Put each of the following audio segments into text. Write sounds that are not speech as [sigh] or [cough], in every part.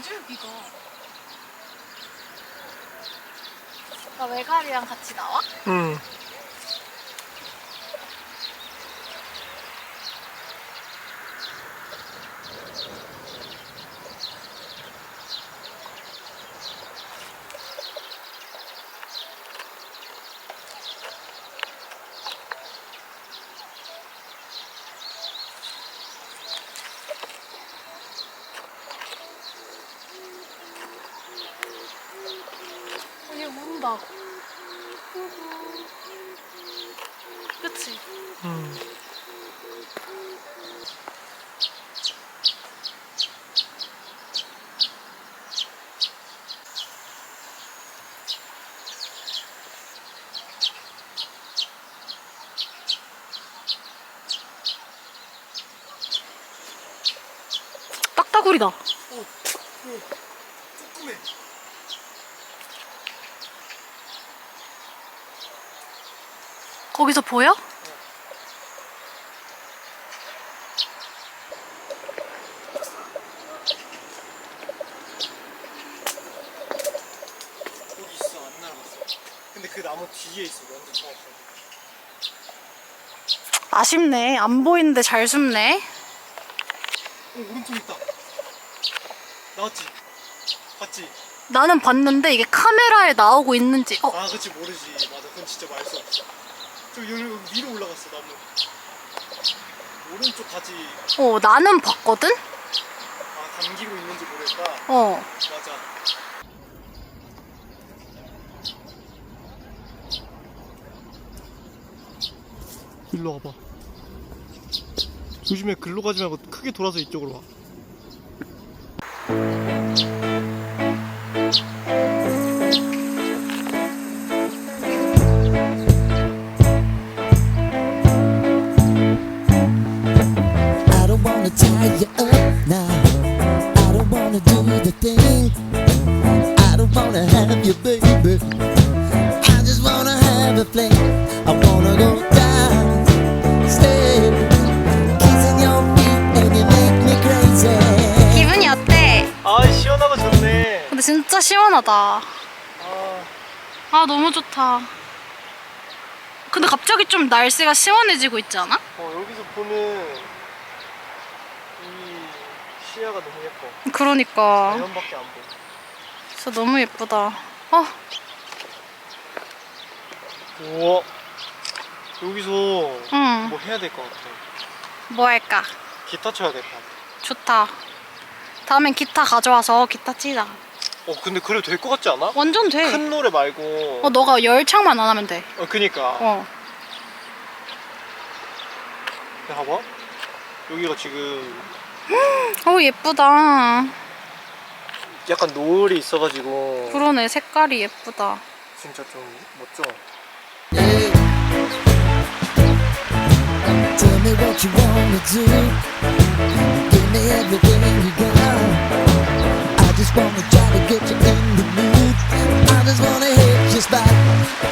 비둘기가. 나 외가리랑 같이 나와? 응. 어, 얘 운다. 그치? 응. 딱따구리다. 오, 오, 조그매. 거기서 보여? 거기 있어, 안 날아갔어. 근데 그 나무 뒤에 있어, 완전 정확하게. 아쉽네. 안 보이는데 잘 숨네. 오, 오른쪽 있다. 나왔지? 봤지? 나는 봤는데 이게 카메라에 나오고 있는지. 어, 아, 그치, 모르지. 맞아, 그건 진짜 말수 없어. 저 여기 위로 올라갔어, 나무. 오른쪽 가지, 어, 나는 봤거든? 아, 담기고 있는지 모르겠다. 어. 맞아. 일로 와봐. 조심해, 글로 가지 말고 크게 돌아서 이쪽으로 와. 기분이 어때? 아, 시원하고 좋네. 근데 진짜 시원하다. 아, 아, 너무 좋다. 근데 갑자기 좀 날씨가 시원해지고 있지 않아? 어, 여기서 보는 이 시야가 너무 예뻐. 그러니까. 자연밖에 안 보여. 진짜 너무 예쁘다. 어, 우와. 여기서 응. 뭐 해야 될 것 같아. 뭐 할까? 기타 쳐야 될 것 같아. 좋다. 다음엔 기타 가져와서 기타 치자. 어, 근데 그래도 될 것 같지 않아? 완전 돼. 큰 노래 말고. 어, 너가 열 창만 안 하면 돼. 어, 그니까. 어. 야, 봐봐. 여기가 지금 어, 예쁘다. 약간 노을이 있어가지고 그러네. 색깔이 예쁘다. 진짜 좀 멋져. Me what you wanna do. Give me everything you got. I just wanna try to get you in the mood. I just wanna hit your spot.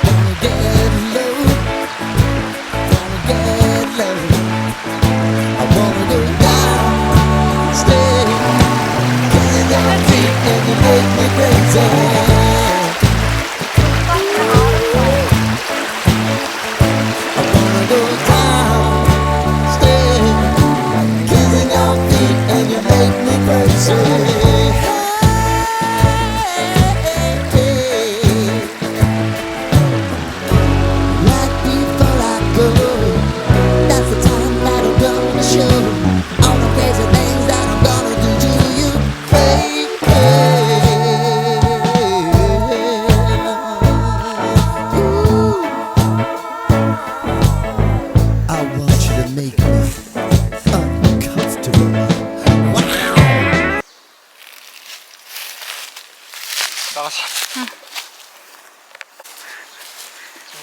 Wanna get 나가자.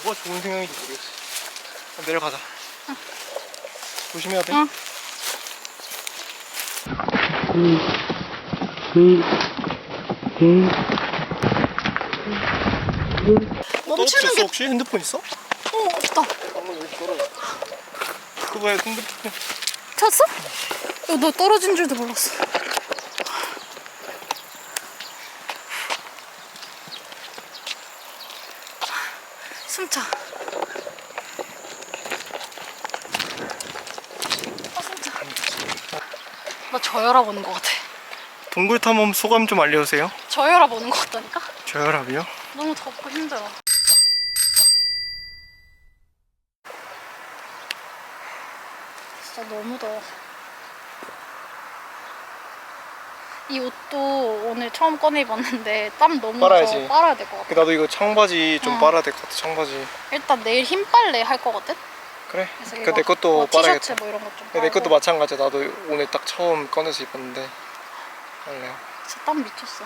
뭐가 좋은 생각인지 모르겠어. 내려가자. 조심해야 돼. 응. 멈추는 떨어뜨렸어 게. 혹시 핸드폰 있어? 어, 없다. 방금 여기 떨어졌어. 그거 왜 핸드폰? 쳤어? 어, 너 떨어진 줄도 몰랐어. 숨차. 아 숨차. 나 저혈압 오는 것 같아. 동굴 탐험 소감 좀 알려주세요. 저혈압 오는 것 같다니까? 저혈압이요? 너무 덥고 힘들어. 진짜 너무 더워. 이 옷도 오늘 처음 꺼내봤는데 땀 너무 빨아야지. 나서 빨아야 될 것 같아. 나도 이거 청바지 좀 응. 빨아야 될 것 같아. 청바지. 일단 내일 흰 빨래 할 거거든? 그래. 그래서 그내 이거 것도 뭐 빨아야겠다. 티셔츠 뭐 이런 것좀 내 것도 마찬가지야. 나도 오늘 딱 처음 꺼내서 입었는데 빨래. 진짜 땀 미쳤어.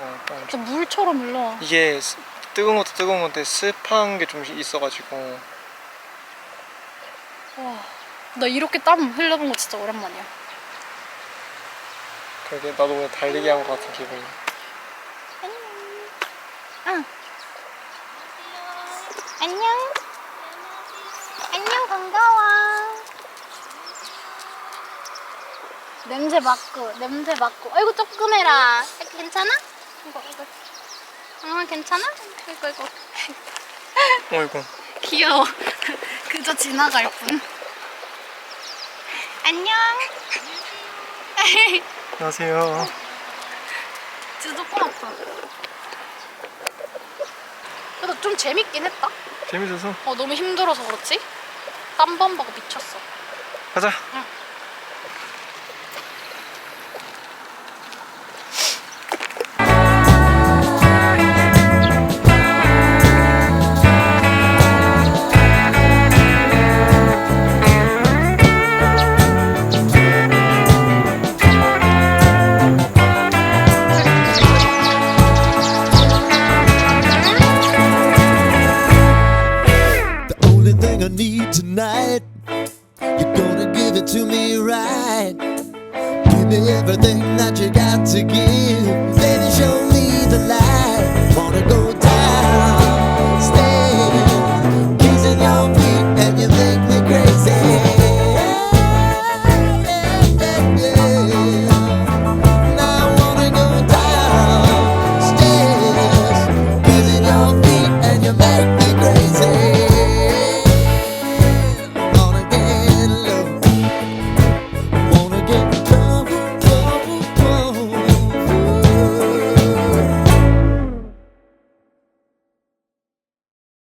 어, 빨래. 진짜 물처럼 흘러. 이게 스- 뜨거운 것도 뜨거운 건데 습한 게 좀 있어가지고 와, 나 이렇게 땀 흘려본 거 진짜 오랜만이야. 그게 나도 오늘 달리기 한 것 같은 기분이. 응. 안녕. 안녕 반가워. 냄새 맡고 냄새 맡고. 아이고 조금 해라. 괜찮아? 이거 이거. 어 괜찮아? 이거 이거. 어이구. [laughs] 귀여워. [laughs] 그저 지나갈 뿐. 안녕. [laughs] 안녕하세요. 진짜 조금 아파. 그래도 좀 재밌긴 했다. 재밌어서 어 너무 힘들어서 그렇지? 땀 범벅 미쳤어. 가자. 응. I need tonight. You're gonna give it to me right. Give me everything that you got to give. Baby, show me the light. Wanna go